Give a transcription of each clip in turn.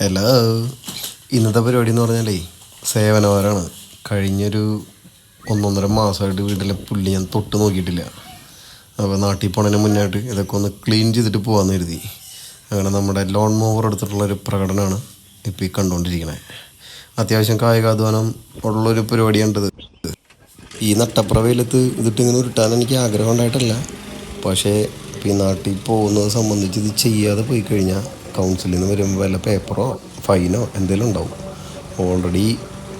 Hello ഇന്നത്തെ പരിപാടി എന്ന് പറഞ്ഞാലേ സേവനവാരാണ്. കഴിഞ്ഞൊരു ഒന്നൊന്നര മാസമായിട്ട് വീട്ടിലെ പുള്ളി ഞാൻ തൊട്ട് നോക്കിയിട്ടില്ല. അപ്പോൾ നാട്ടിൽ പോണതിന് മുന്നായിട്ട് ഇതൊക്കെ ഒന്ന് ക്ലീൻ ചെയ്തിട്ട് പോകാമെന്ന് കരുതി. അങ്ങനെ നമ്മുടെ ലോൺ മോവർ എടുത്തിട്ടുള്ളൊരു പ്രകടനമാണ് ഇപ്പോൾ ഈ കണ്ടുകൊണ്ടിരിക്കണേ അത്യാവശ്യം കായികാധ്വാനം ഉള്ളൊരു പരിപാടിയാണിത്. ഈ നട്ടപ്രവയിലത്ത് ഇതിട്ട് ഇങ്ങനെ ഉരുട്ടാൻ എനിക്ക് ആഗ്രഹം ഉണ്ടായിട്ടല്ല. പക്ഷേ ഇപ്പോൾ ഈ നാട്ടിൽ പോകുന്നത് സംബന്ധിച്ച് ഇത് ചെയ്യാതെ പോയി കഴിഞ്ഞാൽ കൗൺസിലിൽ നിന്ന് വരുമ്പോൾ വല്ല പേപ്പറോ ഫൈനോ എന്തെങ്കിലും ഉണ്ടാവും. ഓൾറെഡി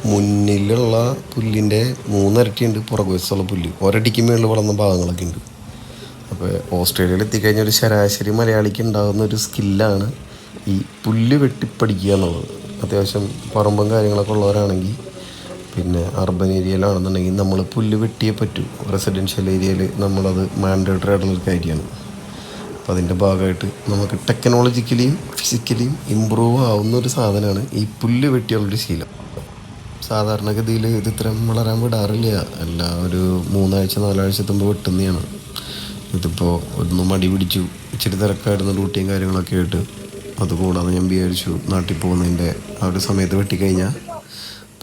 മുന്നിലുള്ള പുല്ലിന്റെ മൂന്നരട്ടിയുണ്ട് പുറകുവശത്തുള്ള പുല്ല്. ഒരടിക്ക് മുകളിൽ വളർന്ന ഭാഗങ്ങളൊക്കെ ഉണ്ട്. അപ്പോൾ ഓസ്ട്രേലിയയിൽ എത്തിക്കഴിഞ്ഞാൽ ഒരു ശരാശരി മലയാളിക്ക് ഉണ്ടാകുന്ന ഒരു സ്കില്ലാണ് ഈ പുല്ല് വെട്ടിപ്പടിക്കുക എന്നുള്ളത്. അത്യാവശ്യം പറമ്പും കാര്യങ്ങളൊക്കെ ഉള്ളവരാണെങ്കിൽ പിന്നെ അർബൻ ഏരിയയിലാണെന്നുണ്ടെങ്കിൽ നമ്മൾ പുല്ല് വെട്ടിയേ പറ്റൂ. റെസിഡൻഷ്യൽ ഏരിയയിൽ നമ്മളത് മാൻഡേറ്ററി ആയിട്ടുള്ളൊരു കാര്യമാണ്. അപ്പോൾ അതിന്റെ ഭാഗമായിട്ട് നമുക്ക് ടെക്നോളജിക്കലിയും ഫിസിക്കലിയും ഇമ്പ്രൂവ് ആവുന്ന ഒരു സാധനമാണ് ഈ പുല്ല് വെട്ടിയുള്ളൊരു ശീലം. സാധാരണഗതിയിൽ ഇത് ഇത്രയും വളരാൻ വിടാറില്ല. എല്ലാ ഒരു മൂന്നാഴ്ച നാലാഴ്ച തുമ്പ് വെട്ടുന്നതാണ്. ഇതിപ്പോൾ ഒന്ന് മടി പിടിച്ചു ഇച്ചിരി തിരക്കായിരുന്നു ഡ്യൂട്ടിയും കാര്യങ്ങളൊക്കെ ആയിട്ട്. അതുകൂടാതെ ഞാൻ വിചാരിച്ചു നാട്ടിൽ പോകുന്നതിന്റെ ആ ഒരു സമയത്ത് വെട്ടിക്കഴിഞ്ഞാൽ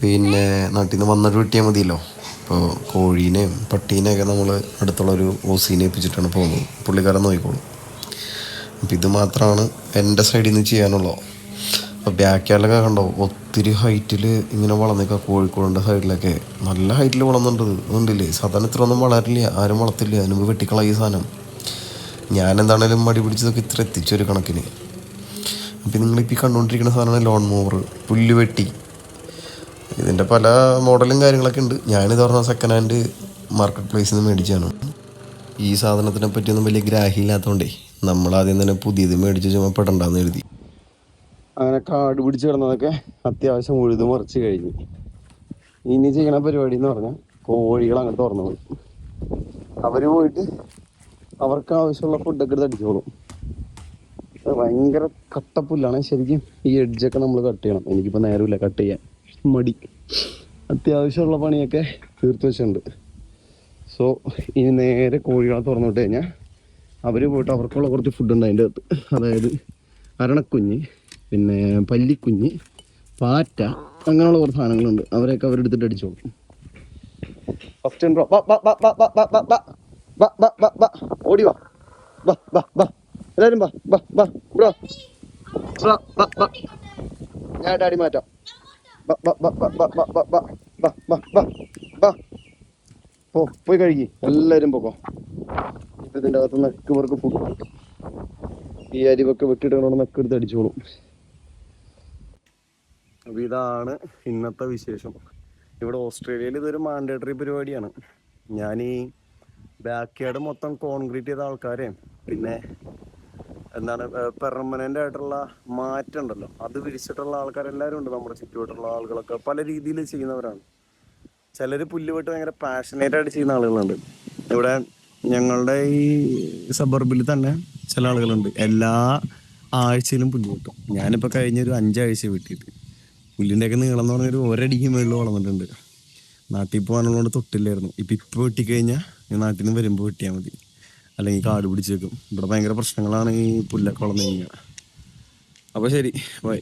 പിന്നെ നാട്ടിൽ നിന്ന് വന്നിട്ട് വെട്ടിയാൽ മതിയല്ലോ. ഇപ്പോൾ കോഴീനെയും പട്ടീനെയൊക്കെ നമ്മൾ അടുത്തുള്ളൊരു ഓസീനെ ഏൽപ്പിച്ചിട്ടാണ് പോകുന്നത്. പുള്ളിക്കാരൻ നോക്കിക്കോളും. അപ്പം ഇത് മാത്രമാണ് എന്റെ സൈഡിൽ നിന്ന് ചെയ്യാനുള്ളത് അപ്പോൾ ബാക്കിയാലൊക്കെ കണ്ടോ? ഒത്തിരി ഹൈറ്റിൽ ഇങ്ങനെ വളർന്നേക്കുക കോഴിക്കോടിന്റെ സൈഡിലൊക്കെ നല്ല ഹൈറ്റിൽ വളർന്നുണ്ട് അതുകൊണ്ടില്ലേ സാധാരണ ഇത്ര ഒന്നും വളരില്ല. ആരും വളർത്തില്ല. അതിനുമ്പ് വെട്ടിക്കളായി സാധനം. ഞാൻ എന്താണേലും മടി പിടിച്ചതൊക്കെ ഇത്ര എത്തിച്ചൊരു കണക്കിന്. അപ്പം നിങ്ങളിപ്പോൾ ഈ കണ്ടുകൊണ്ടിരിക്കുന്ന സാധനമാണ് ലോൺ മൂവർ പുല്ല് വെട്ടി. ഇതിന്റെ പല മോഡലും കാര്യങ്ങളൊക്കെ ഉണ്ട്. ഞാനിത് പറഞ്ഞ സെക്കൻഡ് ഹാൻഡ് മാർക്കറ്റ് പ്ലേസിൽ നിന്ന് മേടിച്ചാണ് ഈ സാധനത്തിനെ പറ്റിയൊന്നും വലിയ ഗ്രാഹ്യമില്ലാത്തതുകൊണ്ടേ നമ്മൾ ആദ്യം തന്നെ പുതിയത് മേടിച്ച് ചുമ എഴുതി അങ്ങനെ കാട് പിടിച്ച് കിടന്നതൊക്കെ അത്യാവശ്യം ഉഴുതു മറിച്ച് കഴിഞ്ഞു. ഇനി ചെയ്യണ പരിപാടി എന്ന് പറഞ്ഞാൽ കോഴികൾ അങ്ങനെ തുറന്നു പോയി. അവർ പോയിട്ട് അവർക്ക് ആവശ്യമുള്ള ഫുഡൊക്കെ എടുത്ത് അടിച്ചോളും. ഭയങ്കര കട്ടപ്പുല്ലാണ്. ശരിക്കും ഈ എഡ്ജൊക്കെ നമ്മൾ കട്ട് ചെയ്യണം. എനിക്കിപ്പോൾ നേരമില്ല കട്ട് ചെയ്യാൻ. മടി. അത്യാവശ്യമുള്ള പണിയൊക്കെ തീർത്തു വെച്ചിട്ടുണ്ട്. സോ ഇനി നേരെ കോഴികളെ തുറന്നു വിട്ട് കഴിഞ്ഞാൽ അവർ പോയിട്ട് അവർക്കുള്ള കുറച്ച് ഫുഡുണ്ട് അതിന്റെ അകത്ത് അതായത് അരണക്കുഞ്ഞ് പിന്നെ പല്ലിക്കുഞ്ഞ് പാറ്റ അങ്ങനെയുള്ള കുറച്ച് സാധനങ്ങളുണ്ട് അവരെയൊക്കെ അവരെടുത്തിട്ട് അടിച്ചോളും വാ വാ വാ വാ വാ വാ വാ വാ വാ വാ ഞാൻ ഡാഡി പോയി കഴുകി എല്ലാരും പോക്കോ ഇതിന്റെ അകത്ത് നക്ക് ഇവർക്ക് ഫുഡ് കിട്ടും ഈ അരിവൊക്കെ വെട്ടിയിട്ടോണ്ട് നക്ക് എടുത്ത് അടിച്ചോളും. അപ്പൊ ഇതാണ് ഇന്നത്തെ വിശേഷം. ഇവിടെ ഓസ്ട്രേലിയയിൽ ഇതൊരു മാൻഡേറ്ററി പരിപാടിയാണ്. ഞാൻ ഈ ബാക്ക് യാർഡ് മൊത്തം കോൺക്രീറ്റ് ചെയ്ത ആൾക്കാരെ പിന്നെ എന്താണ് പെർമനന്റ് ആയിട്ടുള്ള മാറ്റം ഉണ്ടല്ലോ അത് വിരിച്ചിട്ടുള്ള ആൾക്കാരെല്ലാവരും ഉണ്ട് നമ്മുടെ ചുറ്റുവട്ടുള്ള ആളുകളൊക്കെ. പല രീതിയിൽ ചെയ്യുന്നവരാണ്. ചിലർ പുല്ലുവെട്ട് ഭയങ്കര പാഷനേറ്റ് ആയിട്ട് ചെയ്യുന്ന ആളുകളുണ്ട്. ഇവിടെ ഞങ്ങളുടെ ഈ സബർബിൽ തന്നെ ചില ആളുകളുണ്ട്. എല്ലാ ആഴ്ചയിലും പുല്ല് കിട്ടും. ഞാനിപ്പോൾ കഴിഞ്ഞൊരു അഞ്ചാഴ്ച വെട്ടിയിട്ട്. പുല്ലിന്റെയൊക്കെ നീളം എന്ന് പറഞ്ഞൊരു ഒരടിക്ക് മുകളിൽ വളർന്നിട്ടുണ്ട്. നാട്ടിൽ പോകാനുള്ളതുകൊണ്ട് തൊട്ടില്ലായിരുന്നു. ഇപ്പം ഇപ്പോൾ വെട്ടിക്കഴിഞ്ഞാൽ നാട്ടിൽ നിന്ന് വരുമ്പോൾ വെട്ടിയാൽ മതി. അല്ലെങ്കിൽ കാട് പിടിച്ചേക്കും ഇവിടെ ഭയങ്കര പ്രശ്നങ്ങളാണ് ഈ പുല്ലൊക്കെ വളർന്നു കഴിഞ്ഞാൽ അപ്പോൾ ശരി. ബൈ